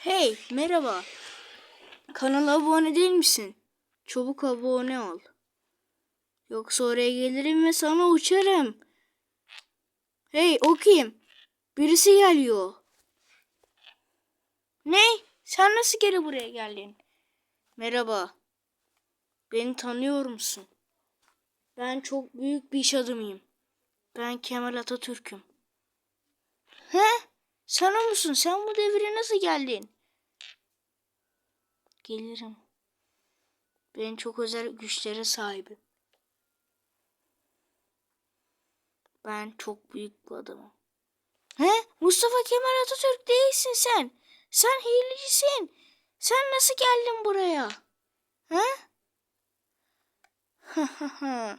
Hey, merhaba. Kanala abone değil misin? Çabuk abone ol. Yoksa oraya gelirim ve sana uçarım. Hey, o kim? Birisi geliyor. Ne? Sen nasıl geri buraya geldin? Merhaba. Beni tanıyor musun? Ben çok büyük bir iş adamıyım. Ben Kemal Atatürk'üm. Sen o musun? Sen bu devire nasıl geldin? Gelirim. Ben çok özel güçlere sahibim. Ben çok büyük bir adamım. He? Mustafa Kemal Atatürk değilsin sen. Sen hilecisin. Sen nasıl geldin buraya? He?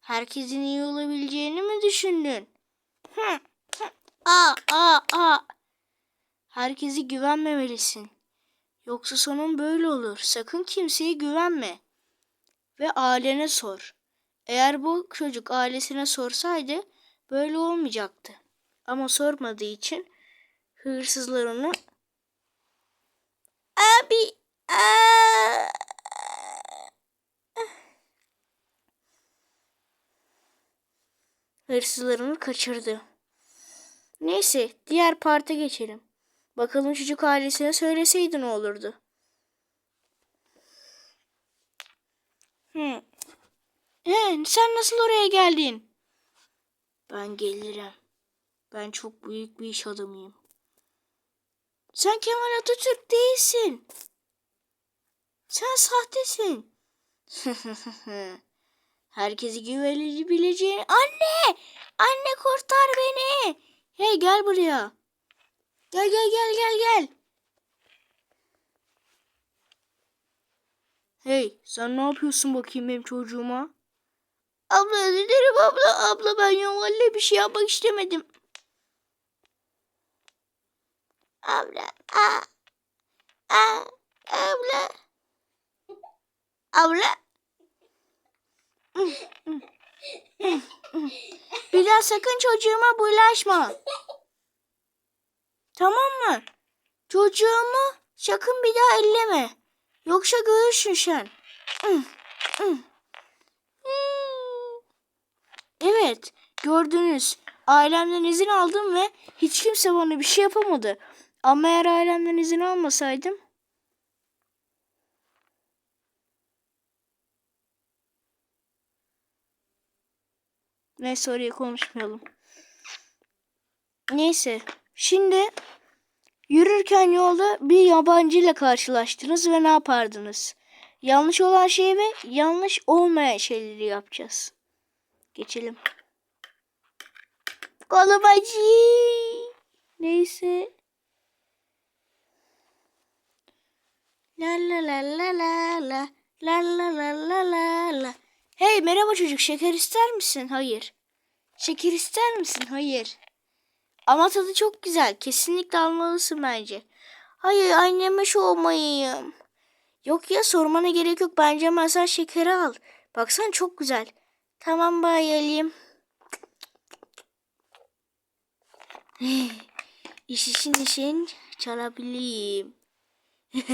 Herkesin iyi olabileceğini mi düşündün? Aa, aa, aa. Herkese güvenmemelisin. Yoksa sonun böyle olur. Sakın kimseye güvenme. Ve ailene sor. Eğer bu çocuk ailesine sorsaydı böyle olmayacaktı. Ama sormadığı için hırsızlar onu Abi aa! Hırsızlar onu kaçırdı. Neyse diğer parta geçelim. Bakalım çocuk ailesine söyleseydi ne olurdu? Hı. He, sen nasıl oraya geldin? Ben gelirim. Ben çok büyük bir iş adamıyım. Sen Kemal Atatürk değilsin. Sen sahtesin. Herkesi güvenebileceğin... Anne! Anne kurtar beni! Hey gel buraya. Gel gel gel gel gel. Hey sen ne yapıyorsun bakayım benim çocuğuma? Abla özür dilerim abla. Abla ben Yomal'le bir şey yapmak istemedim. Abla. Aa. Aa. Abla. Abla. Daha sakın çocuğuma bulaşma. Tamam mı? Çocuğumu sakın bir daha elleme. Yoksa görürsün sen. Evet, gördünüz. Ailemden izin aldım ve hiç kimse bana bir şey yapamadı. Ama eğer ailemden izin almasaydım Neyse oraya konuşmayalım. Neyse. Şimdi yürürken yolda bir yabancı ile karşılaştınız ve ne yapardınız? Yanlış olan şeyi ve yanlış olmayan şeyleri yapacağız. Geçelim. Kolum acı. Neyse. La la la la la la la la la la la la. Hey merhaba çocuk şeker ister misin? Hayır. Şeker ister misin? Hayır. Ama tadı çok güzel. Kesinlikle almalısın bence. Hayır anneme sormayayım. Yok ya sormana gerek yok. Bence hemen sen şekeri al. Baksan çok güzel. Tamam bayılayım. İş için için çalabileyim.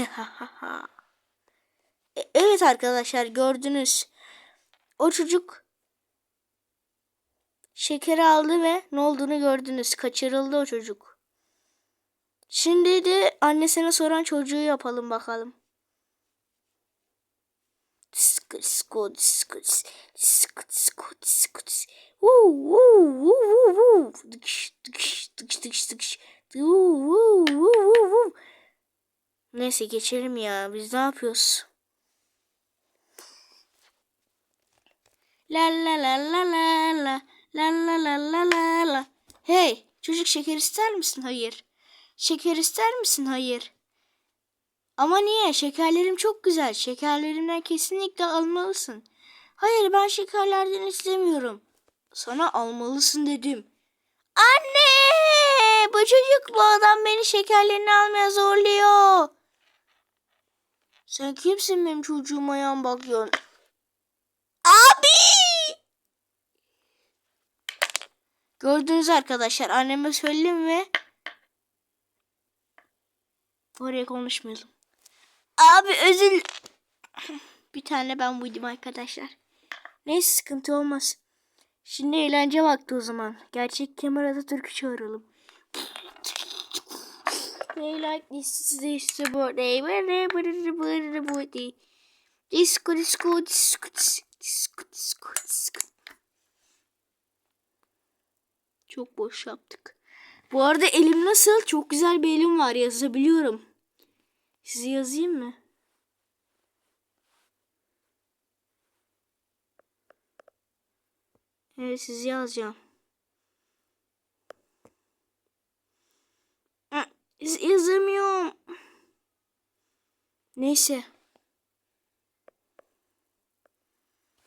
Evet arkadaşlar gördünüz. O çocuk şekeri aldı ve ne olduğunu gördünüz. Kaçırıldı o çocuk. Şimdi de annesine soran çocuğu yapalım bakalım. Disko disko disko disko disko Woo woo woo woo woo. Dıkış dıkış dıkış dıkış dıkış. Woo woo woo woo woo. Neyse geçelim ya. Biz ne yapıyoruz? La la la la la la. La la la la la. Hey çocuk şeker ister misin? Hayır. Şeker ister misin? Hayır. Ama niye? Şekerlerim çok güzel. Şekerlerimden kesinlikle almalısın. Hayır ben şekerlerden istemiyorum. Sana almalısın dedim. Anne! Bu çocuk bu adam beni şekerlerini almaya zorluyor. Sen kimsin benim çocuğuma yan bakıyorsun? Gördünüz arkadaşlar anneme söyledim ve Oraya konuşmayalım. Abi özür... Bir tane ben buydum arkadaşlar. Neyse sıkıntı olmaz. Şimdi eğlence vakti o zaman. Gerçek Kemal Atatürk'ü çağıralım. They like this, this, the birthday, birthday, birthday, birthday, birthday. Disco, disco, disco, disco, disco, disco, disco. Çok boş yaptık. Bu arada elim nasıl? Çok güzel bir elim var. Yazabiliyorum. Size yazayım mı? Evet sizi yazacağım. Yazamıyorum. Neyse.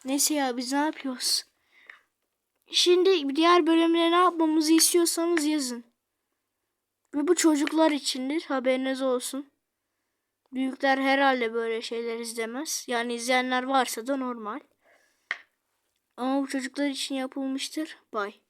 Neyse ya biz ne yapıyoruz? Şimdi diğer bölümde ne yapmamızı istiyorsanız yazın. Ve bu çocuklar içindir. Haberiniz olsun. Büyükler herhalde böyle şeyler izlemez. Yani izleyenler varsa da normal. Ama bu çocuklar için yapılmıştır. Bye.